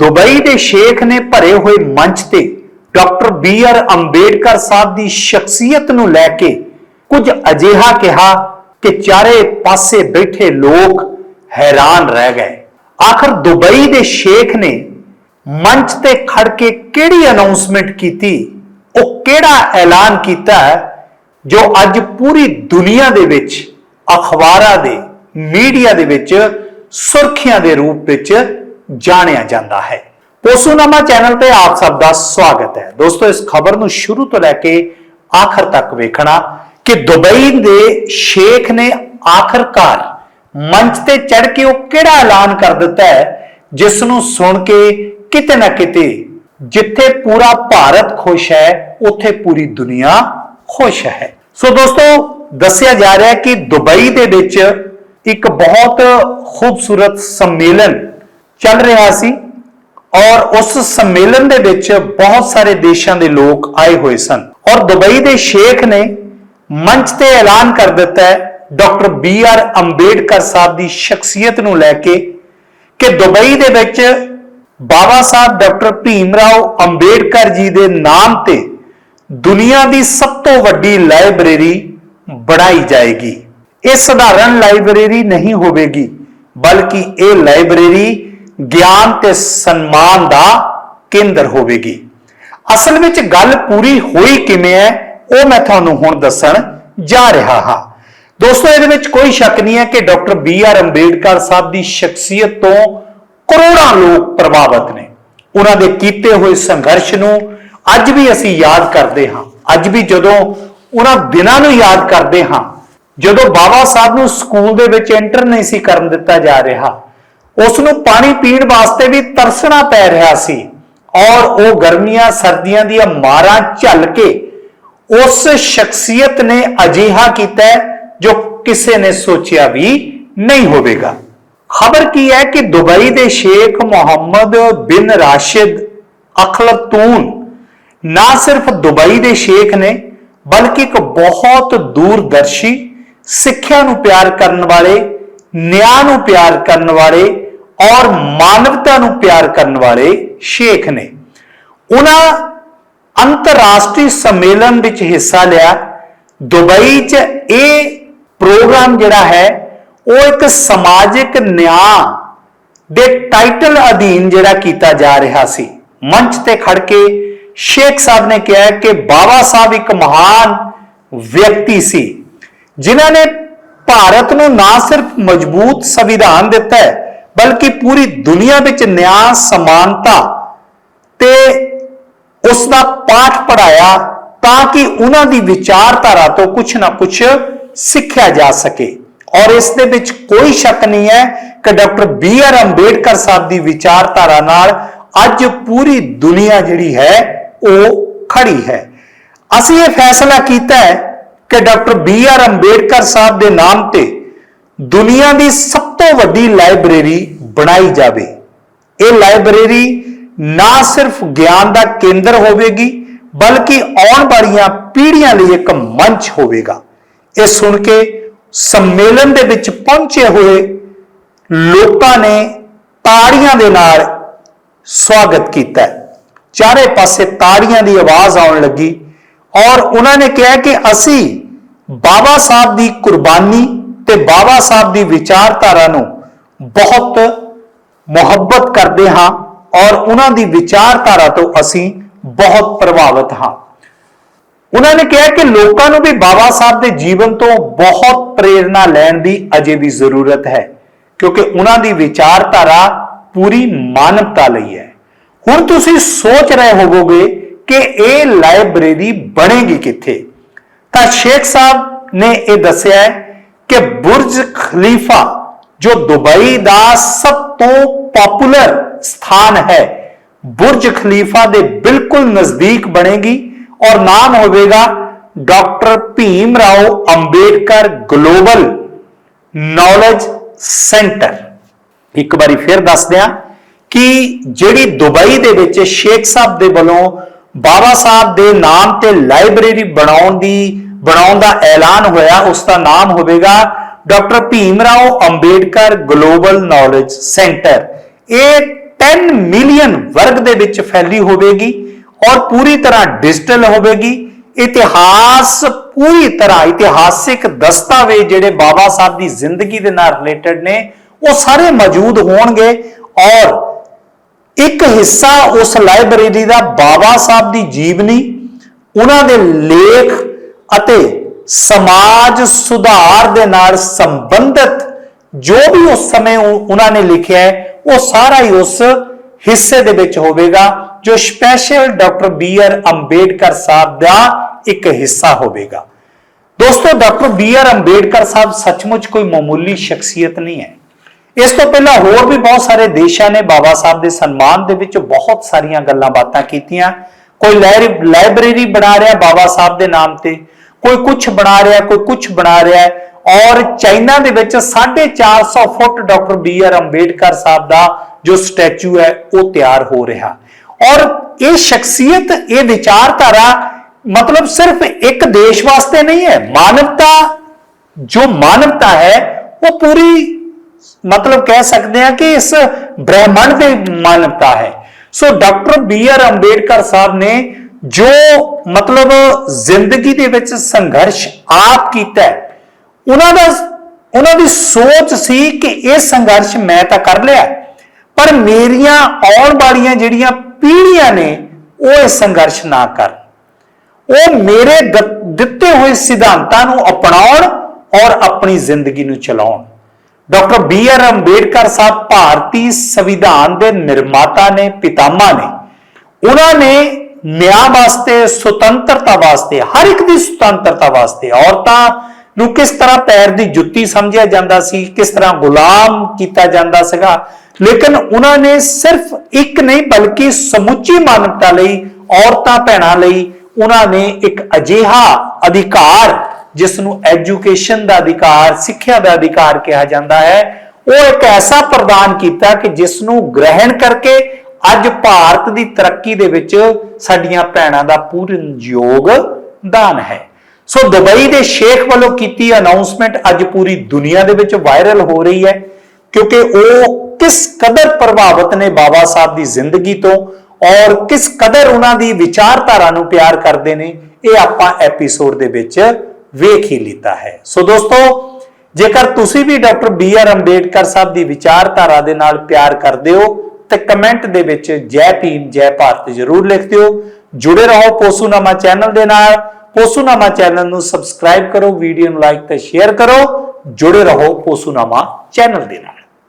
Dubai ਦੇ ਸ਼ੇਖ ਨੇ ਭਰੇ ਹੋਏ ਮੰਚ ਤੇ doctor B R Ambedkar Sahib ਦੀ ਸ਼ਖਸੀਅਤ ਨੂੰ ਲੈ ਕੇ ਕੁਝ ਅਜਿਹਾ ਕਿਹਾ ਕਿ ਚਾਰੇ ਪਾਸੇ ਬੈਠੇ ਲੋਕ ਹੈਰਾਨ ਰਹਿ ਗਏ। ਆਖਰ ਦੁਬਈ ਦੇ ਸ਼ੇਖ ਨੇ ਮੰਚ ਤੇ ਖੜ ਕੇ ਕਿਹੜੀ ਅਨਾਉਂਸਮੈਂਟ ਕੀਤੀ? ਉਹ ਕਿਹੜਾ ਐਲਾਨ ਕੀਤਾ ਜੋ ਅੱਜ ਪੂਰੀ ਦੁਨੀਆ ਦੇ ਵਿੱਚ ਅਖਬਾਰਾਂ ਦੇ, ਮੀਡੀਆ ਦੇ ਵਿੱਚ ਸੁਰਖੀਆਂ ਦੇ ਰੂਪ ਵਿੱਚ ਜਾਣਿਆ ਜਾਂਦਾ ਹੈ। ਪੋਸੂਨਾਮਾ ਚੈਨਲ ਤੇ ਆਪ ਸਭ ਦਾ ਸਵਾਗਤ ਹੈ। ਦੋਸਤੋ, ਇਸ ਖਬਰ ਨੂੰ ਸ਼ੁਰੂ ਤੋਂ ਲੈ ਕੇ ਆਖਰ ਤੱਕ ਵੇਖਣਾ ਕਿ ਦੁਬਈ ਦੇ ਸ਼ੇਖ ਨੇ ਆਖਰਕਾਰ ਮੰਚ ਤੇ ਚੜ ਕੇ ਉਹ ਕਿਹੜਾ ਐਲਾਨ ਕਰ ਦਿੱਤਾ ਹੈ ਜਿਸ ਨੂੰ ਸੁਣ ਕੇ ਕਿਤੇ ਨਾ ਕਿਤੇ ਜਿੱਥੇ ਪੂਰਾ ਭਾਰਤ ਖੁਸ਼ ਹੈ, ਉੱਥੇ ਪੂਰੀ ਦੁਨੀਆ ਖੁਸ਼ ਹੈ। ਸੋ ਦੋਸਤੋ, ਦੱਸਿਆ ਜਾ ਰਿਹਾ ਹੈ ਕਿ ਦੁਬਈ ਦੇ ਵਿੱਚ ਇੱਕ ਬਹੁਤ ਖੂਬਸੂਰਤ ਸੰਮੇਲਨ ਚੱਲ ਰਿਹਾ ਸੀ ਔਰ ਉਸ ਸੰਮੇਲਨ ਦੇ ਵਿੱਚ ਬਹੁਤ ਸਾਰੇ ਦੇਸ਼ਾਂ ਦੇ ਲੋਕ ਆਏ ਹੋਏ ਸਨ। ਔਰ ਦੁਬਈ ਦੇ ਸ਼ੇਖ ਨੇ ਮੰਚ ਤੇ ਐਲਾਨ ਕਰ ਦਿੱਤਾ ਹੈ doctor B R Ambedkar Sahib ਦੀ ਸ਼ਖਸੀਅਤ ਨੂੰ ਲੈ ਕੇ ਕਿ ਦੁਬਈ ਦੇ ਵਿੱਚ ਬਾਬਾ ਸਾਹਿਬ ਡਾਕਟਰ ਭੀਮ ਰਾਓ ਅੰਬੇਡਕਰ ਜੀ ਦੇ ਨਾਮ ਤੇ ਦੁਨੀਆ ਦੀ ਸਭ ਤੋਂ ਵੱਡੀ ਲਾਇਬ੍ਰੇਰੀ ਬਣਾਈ ਜਾਏਗੀ। ਇਹ ਸਧਾਰਨ ਲਾਇਬ੍ਰੇਰੀ ਨਹੀਂ ਹੋਵੇਗੀ, ਬਲਕਿ ਇਹ ਲਾਇਬ੍ਰੇਰੀ ਗਿਆਨ ਤੇ ਸਨਮਾਨ ਦਾ ਕੇਂਦਰ ਹੋਵੇਗੀ। ਅਸਲ ਵਿੱਚ ਗੱਲ ਪੂਰੀ ਹੋਈ ਕਿਵੇਂ ਹੈ, ਉਹ ਮੈਂ ਤੁਹਾਨੂੰ ਹੁਣ ਦੱਸਣ ਜਾ ਰਿਹਾ ਹਾਂ। ਦੋਸਤੋ, ਇਹਦੇ ਵਿੱਚ ਕੋਈ ਸ਼ੱਕ ਨਹੀਂ ਹੈ ਕਿ doctor B R Ambedkar Sahib ਦੀ ਸ਼ਖਸੀਅਤ ਤੋਂ ਕਰੋੜਾਂ ਲੋਕ ਪ੍ਰਭਾਵਿਤ ਨੇ। ਉਹਨਾਂ ਦੇ ਕੀਤੇ ਹੋਏ ਸੰਘਰਸ਼ ਨੂੰ ਅੱਜ ਵੀ ਅਸੀਂ ਯਾਦ ਕਰਦੇ ਹਾਂ। ਅੱਜ ਵੀ ਜਦੋਂ ਉਹਨਾਂ ਦਿਨਾਂ ਨੂੰ ਯਾਦ ਕਰਦੇ ਹਾਂ, ਜਦੋਂ ਬਾਬਾ ਸਾਹਿਬ ਨੂੰ ਸਕੂਲ ਦੇ ਵਿੱਚ ਐਂਟਰ ਨਹੀਂ ਸੀ ਕਰਨ ਦਿੱਤਾ ਜਾ ਰਿਹਾ ਉਸ ਨੂੰ ਪਾਣੀ ਪੀਣ ਵਾਸਤੇ ਵੀ ਤਰਸਣਾ ਪੈ ਰਿਹਾ ਸੀ ਔਰ ਉਹ ਗਰਮੀਆਂ ਸਰਦੀਆਂ ਦੀਆਂ ਮਾਰਾਂ ਝੱਲ ਕੇ ਉਸ ਸ਼ਖਸੀਅਤ ਨੇ ਅਜਿਹਾ ਕੀਤਾ ਜੋ ਕਿਸੇ ਨੇ ਸੋਚਿਆ ਵੀ ਨਹੀਂ ਹੋਵੇਗਾ। ਖਬਰ ਕੀ ਹੈ ਕਿ ਦੁਬਈ ਦੇ ਸ਼ੇਖ ਮੁਹੰਮਦ ਬਿਨ ਰਾਸ਼ਿਦ ਅਖਲਤੂਨ ਨਾ ਸਿਰਫ ਦੁਬਈ ਦੇ ਸ਼ੇਖ ਨੇ, ਬਲਕਿ ਇੱਕ ਬਹੁਤ ਦੂਰਦਰਸ਼ੀ ਸਿੱਖਿਆ ਨੂੰ ਪਿਆਰ ਕਰਨ ਵਾਲੇ ਨਿਆਂ ਨੂੰ ਪਿਆਰ ਕਰਨ ਵਾਲੇ ਔਰ ਮਾਨਵਤਾ ਨੂੰ ਪਿਆਰ ਕਰਨ ਵਾਲੇ ਸ਼ੇਖ ਨੇ। ਉਹਨਾਂ ਅੰਤਰਰਾਸ਼ਟਰੀ ਸੰਮੇਲਨ ਵਿੱਚ ਹਿੱਸਾ ਲਿਆ। ਦੁਬਈ 'ਚ ਇਹ ਪ੍ਰੋਗਰਾਮ ਜਿਹੜਾ ਹੈ, ਉਹ ਇੱਕ ਸਮਾਜਿਕ ਨਿਆਂ ਦੇ ਟਾਈਟਲ ਅਧੀਨ ਜਿਹੜਾ ਕੀਤਾ ਜਾ ਰਿਹਾ ਸੀ। ਮੰਚ ਤੇ ਖੜ ਕੇ ਸ਼ੇਖ ਸਾਹਿਬ ਨੇ ਕਿਹਾ ਕਿ ਬਾਬਾ ਸਾਹਿਬ ਇੱਕ ਮਹਾਨ ਵਿਅਕਤੀ ਸੀ, ਜਿਨ੍ਹਾਂ ਨੇ ਭਾਰਤ ਨੂੰ ਨਾ ਸਿਰਫ ਮਜ਼ਬੂਤ ਸੰਵਿਧਾਨ ਦਿੱਤਾ ਹੈ, ਬਲਕਿ ਪੂਰੀ ਦੁਨੀਆ ਵਿੱਚ ਨਿਆਂ, ਸਮਾਨਤਾ ਤੇ ਉਸ ਦਾ ਪਾਠ ਪੜਾਇਆ ਤਾਂ ਕਿ ਉਹਨਾਂ ਦੀ ਵਿਚਾਰਧਾਰਾ ਤੋਂ ਕੁਝ ਨਾ ਕੁਝ ਸਿੱਖਿਆ ਜਾ ਸਕੇ। ਔਰ ਇਸ ਦੇ ਵਿੱਚ ਕੋਈ ਸ਼ੱਕ ਨਹੀਂ ਹੈ ਕਿ doctor B R Ambedkar Sahib ਦੀ ਵਿਚਾਰਧਾਰਾ ਨਾਲ ਅੱਜ ਪੂਰੀ ਦੁਨੀਆ ਜਿਹੜੀ ਹੈ, ਉਹ ਖੜੀ ਹੈ। ਅਸੀਂ ਇਹ ਫੈਸਲਾ ਕੀਤਾ ਹੈ ਕਿ doctor B R Ambedkar sahib ਦੇ ਨਾਮ ਤੇ ਦੁਨੀਆ ਦੀ ਸਭ ਤੋਂ ਵੱਡੀ ਲਾਇਬ੍ਰੇਰੀ ਬਣਾਈ ਜਾਵੇ। ਇਹ ਲਾਇਬ੍ਰੇਰੀ ਨਾ ਸਿਰਫ ਗਿਆਨ ਦਾ ਕੇਂਦਰ ਹੋਵੇਗੀ, ਬਲਕਿ ਆਉਣ ਵਾਲੀਆਂ ਪੀੜ੍ਹੀਆਂ ਲਈ ਇੱਕ ਮੰਚ ਹੋਵੇਗਾ। ਇਹ ਸੁਣ ਕੇ ਸੰਮੇਲਨ ਦੇ ਵਿੱਚ ਪਹੁੰਚੇ ਹੋਏ ਲੋਕਾਂ ਨੇ ਤਾੜੀਆਂ ਦੇ ਨਾਲ ਸਵਾਗਤ ਕੀਤਾ। ਚਾਰੇ ਪਾਸੇ ਤਾੜੀਆਂ ਦੀ ਆਵਾਜ਼ ਆਉਣ ਲੱਗੀ। ਔਰ ਉਹਨਾਂ ਨੇ ਕਿਹਾ ਕਿ ਅਸੀਂ ਬਾਬਾ ਸਾਹਿਬ ਦੀ ਕੁਰਬਾਨੀ ਤੇ ਬਾਬਾ ਸਾਹਿਬ ਦੀ ਵਿਚਾਰਧਾਰਾ ਨੂੰ ਬਹੁਤ ਮੁਹੱਬਤ ਕਰਦੇ ਹਾਂ ਔਰ ਉਹਨਾਂ ਦੀ ਵਿਚਾਰਧਾਰਾ ਤੋਂ ਅਸੀਂ ਬਹੁਤ ਪ੍ਰਭਾਵਿਤ ਹਾਂ। ਉਹਨਾਂ ਨੇ ਕਿਹਾ ਕਿ ਲੋਕਾਂ ਨੂੰ ਵੀ ਬਾਬਾ ਸਾਹਿਬ ਦੇ ਜੀਵਨ ਤੋਂ ਬਹੁਤ ਪ੍ਰੇਰਣਾ ਲੈਣ ਦੀ ਅਜੇ ਵੀ ਜ਼ਰੂਰਤ ਹੈ, ਕਿਉਂਕਿ ਉਹਨਾਂ ਦੀ ਵਿਚਾਰਧਾਰਾ ਪੂਰੀ ਮਾਨਵਤਾ ਲਈ ਹੈ। ਹੁਣ ਤੁਸੀਂ ਸੋਚ ਰਹੇ ਹੋਵੋਗੇ ਕਿ ਇਹ ਲਾਇਬ੍ਰੇਰੀ ਬਣੇਗੀ ਕਿੱਥੇ? ਤਾਂ ਸ਼ੇਖ ਸਾਹਿਬ ਨੇ ਇਹ ਦੱਸਿਆ ਹੈ ਕਿ ਬੁਰਜ ਖਲੀਫਾ, ਜੋ ਦੁਬਈ ਦਾ ਸਭ ਤੋਂ ਪਪੂਲਰ ਸਥਾਨ ਹੈ, ਬੁਰਜ ਖਲੀਫਾ ਦੇ ਬਿਲਕੁਲ ਨਜ਼ਦੀਕ ਬਣੇਗੀ ਔਰ ਨਾਮ ਹੋਵੇਗਾ doctor Bhim Rao Ambedkar global knowledge centre. ਇੱਕ ਵਾਰੀ ਫਿਰ ਦੱਸ ਦਿਆਂ ਕਿ ਜਿਹੜੀ ਦੁਬਈ ਦੇ ਵਿੱਚ ਸ਼ੇਖ ਸਾਹਿਬ ਦੇ ਵੱਲੋਂ ਬਾਬਾ ਸਾਹਿਬ ਦੇ ਨਾਮ ਤੇ ਲਾਇਬ੍ਰੇਰੀ ਬਣਾਉਣ ਦੀ, ਬਣਾਉਣ ਦਾ ਐਲਾਨ ਹੋਇਆ, ਉਸ ਦਾ ਨਾਮ ਹੋਵੇਗਾ doctor Bhim Rao Ambedkar global knowledge centre. ਇਹ 10 ਮਿਲੀਅਨ ਵਰਗ ਦੇ ਵਿੱਚ ਫੈਲੀ ਹੋਵੇਗੀ ਔਰ ਪੂਰੀ ਤਰ੍ਹਾਂ ਡਿਜੀਟਲ ਹੋਵੇਗੀ। ਇਤਿਹਾਸ ਪੂਰੀ ਤਰ੍ਹਾਂ ਇਤਿਹਾਸਿਕ ਦਸਤਾਵੇਜ਼ ਜਿਹੜੇ ਬਾਬਾ ਸਾਹਿਬ ਦੀ ਜ਼ਿੰਦਗੀ ਦੇ ਨਾਲ ਰਿਲੇਟਡ ਨੇ, ਉਹ ਸਾਰੇ ਮੌਜੂਦ ਹੋਣਗੇ ਔਰ ਇੱਕ ਹਿੱਸਾ ਉਸ ਲਾਇਬ੍ਰੇਰੀ ਦਾ ਬਾਬਾ ਸਾਹਿਬ ਦੀ ਜੀਵਨੀ ਉਹਨਾਂ ਦੇ ਲੇਖ ਅਤੇ ਸਮਾਜ ਸੁਧਾਰ ਦੇ ਨਾਲ ਸੰਬੰਧਿਤ ਜੋ ਵੀ ਉਸ ਸਮੇਂ ਉਹ- ਉਹਨਾਂ ਨੇ ਲਿਖਿਆ ਹੈ, ਉਹ ਸਾਰਾ ਹੀ ਉਸ ਹਿੱਸੇ ਦੇ ਵਿੱਚ ਹੋਵੇਗਾ, ਜੋ special doctor B R Ambedkar sahib ਦਾ ਇੱਕ ਹਿੱਸਾ ਹੋਵੇਗਾ। ਦੋਸਤੋ doctor B R Ambedkar sahib ਸੱਚਮੁੱਚ ਕੋਈ ਮਾਮੂਲੀ ਸ਼ਖਸੀਅਤ ਨਹੀਂ ਹੈ। ਇਸ ਤੋਂ ਪਹਿਲਾਂ ਹੋਰ ਵੀ ਬਹੁਤ ਸਾਰੇ ਦੇਸ਼ਾਂ ਨੇ ਬਾਬਾ ਸਾਹਿਬ ਦੇ ਸਨਮਾਨ ਦੇ ਵਿੱਚ ਬਹੁਤ ਸਾਰੀਆਂ ਗੱਲਾਂ ਬਾਤਾਂ ਕੀਤੀਆਂ। ਕੋਈ ਲਾਇਰ- ਲਾਇਬ੍ਰੇਰੀ ਬਣਾ ਰਿਹਾ ਬਾਬਾ ਸਾਹਿਬ ਦੇ ਨਾਮ ਤੇ, ਕੋਈ ਕੁਝ ਬਣਾ ਰਿਹਾ, ਕੋਈ ਕੁਝ ਬਣਾ ਰਿਹਾ ਔਰ ਚਾਈਨਾ ਦੇ ਵਿੱਚ 450 foot doctor B R Ambedkar sahib ਦਾ ਜੋ ਸਟੈਚੂ ਹੈ, ਉਹ ਤਿਆਰ ਹੋ ਰਿਹਾ। ਔਰ ਇਹ ਸ਼ਖਸੀਅਤ, ਇਹ ਵਿਚਾਰਧਾਰਾ ਮਤਲਬ ਸਿਰਫ ਇੱਕ ਦੇਸ਼ ਵਾਸਤੇ ਨਹੀਂ ਹੈ। ਮਾਨਵਤਾ, ਜੋ ਮਾਨਵਤਾ ਹੈ, ਉਹ ਪੂਰੀ ਮਤਲਬ ਕਹਿ ਸਕਦੇ ਹਾਂ ਕਿ ਇਸ ਬ੍ਰਹਿਮੰਡ ਦੇ ਮਾਨਵਤਾ ਹੈ। So doctor B R Ambedkar sahib ਨੇ ਜੋ ਮਤਲਬ ਜ਼ਿੰਦਗੀ ਦੇ ਵਿੱਚ ਸੰਘਰਸ਼ ਆਪ ਕੀਤਾ ਉਹਨਾਂ ਦਾ ਉਹਨਾਂ ਦੀ ਸੋਚ ਸੀ ਕਿ ਇਹ ਸੰਘਰਸ਼ ਮੈਂ ਤਾਂ ਕਰ ਲਿਆ ਪਰ ਮੇਰੀਆਂ ਆਉਣ ਵਾਲੀਆਂ ਜਿਹੜੀਆਂ ਪੀੜ੍ਹੀਆਂ ਨੇ, ਉਹ ਇਹ ਸੰਘਰਸ਼ ਨਾ ਕਰਨ। ਉਹ ਮੇਰੇ ਦ- ਦਿੱਤੇ ਹੋਏ ਸਿਧਾਂਤਾਂ ਨੂੰ ਅਪਣਾਉਣ ਔਰ ਆਪਣੀ ਜ਼ਿੰਦਗੀ ਨੂੰ ਚਲਾਉਣ। Doctor B R Ambedkar sahib ਭਾਰਤੀ ਸੰਵਿਧਾਨ ਦੇ ਨਿਰਮਾਤਾ ਨੇ, ਪਿਤਾਮਾ ਨੇ। ਉਹਨਾਂ ਨੇ ਨਿਆਂ ਵਾਸਤੇ, ਸੁਤੰਤਰਤਾ ਵਾਸਤੇ, ਹਰ ਇੱਕ ਦੀ ਸੁਤੰਤਰਤਾ ਵਾਸਤੇ ਔਰਤਾਂ ਨੂੰ ਕਿਸ ਤਰ੍ਹਾਂ ਪੈਰ ਦੀ ਜੁੱਤੀ ਸਮਝਿਆ ਜਾਂਦਾ ਸੀ, ਕਿਸ ਤਰ੍ਹਾਂ ਗੁਲਾਮ ਕੀਤਾ ਜਾਂਦਾ ਸੀਗਾ। ਲੇਕਿਨ ਉਹਨਾਂ ਨੇ ਸਿਰਫ ਇੱਕ ਨਹੀਂ, ਬਲਕਿ ਸਮੁੱਚੀ ਮਾਨਵਤਾ ਲਈ, ਔਰਤਾਂ ਭੈਣਾਂ ਲਈ ਉਹਨਾਂ ਨੇ ਇੱਕ ਅਜਿਹਾ ਅਧਿਕਾਰ ਜਿਸ ਨੂੰ ਐਜੂਕੇਸ਼ਨ ਦਾ ਅਧਿਕਾਰ, ਸਿੱਖਿਆ ਦਾ ਅਧਿਕਾਰ ਕਿਹਾ ਜਾਂਦਾ ਹੈ, ਉਹ ਇੱਕ ਐਸਾ ਪ੍ਰਦਾਨ ਕੀਤਾ ਕਿ ਜਿਸ ਨੂੰ ਗ੍ਰਹਿਣ ਕਰਕੇ ਅੱਜ ਭਾਰਤ ਦੀ ਤਰੱਕੀ ਦੇ ਵਿੱਚ ਸਾਡੀਆਂ ਭੈਣਾਂ ਦਾ ਪੂਰਨ ਯੋਗਦਾਨ ਹੈ। ਸੋ ਦੁਬਈ ਦੇ ਸ਼ੇਖ ਵੱਲੋਂ ਕੀਤੀ ਅਨਾਉਂਸਮੈਂਟ ਅੱਜ ਪੂਰੀ ਦੁਨੀਆ ਦੇ ਵਿੱਚ ਵਾਇਰਲ ਹੋ ਰਹੀ ਹੈ, ਕਿਉਂਕਿ ਉਹ ਕਿਸ ਕਦਰ ਪ੍ਰਭਾਵਿਤ ਨੇ ਬਾਬਾ ਸਾਹਿਬ ਦੀ ਜ਼ਿੰਦਗੀ ਤੋਂ ਔਰ ਕਿਸ ਕਦਰ ਉਹਨਾਂ ਦੀ ਵਿਚਾਰਧਾਰਾ ਨੂੰ ਪਿਆਰ ਕਰਦੇ ਨੇ, ਇਹ ਆਪਾਂ ਐਪੀਸੋਡ ਦੇ ਵਿੱਚ ਵੇਖ ਹੀ ਲਿੱਤਾ ਹੈ। ਸੋ ਦੋਸਤੋ, ਜੇਕਰ ਤੁਸੀਂ ਵੀ doctor B R Ambedkar sahib ਦੀ ਵਿਚਾਰਧਾਰਾ ਦੇ ਨਾਲ ਪਿਆਰ ਕਰਦੇ ਹੋ, ਤੇ ਕਮੈਂਟ ਦੇ ਵਿੱਚ ਜੈ ਭੀਮ, ਜੈ ਭਾਰਤ ਜ਼ਰੂਰ ਲਿਖ ਦਿਓ। ਜੁੜੇ ਰਹੋ ਪੋਸੂਨਾਮਾ ਚੈਨਲ ਦੇ ਨਾਲ। ਪੋਸੂਨਾਮਾ ਚੈਨਲ ਨੂੰ ਸਬਸਕ੍ਰਾਈਬ ਕਰੋ, ਵੀਡੀਓ ਨੂੰ ਲਾਈਕ ਤੇ ਸ਼ੇਅਰ ਕਰੋ। ਜੁੜੇ ਰਹੋ ਪੋਸੂਨਾਮਾ ਚੈਨਲ ਦੇ ਨਾਲ।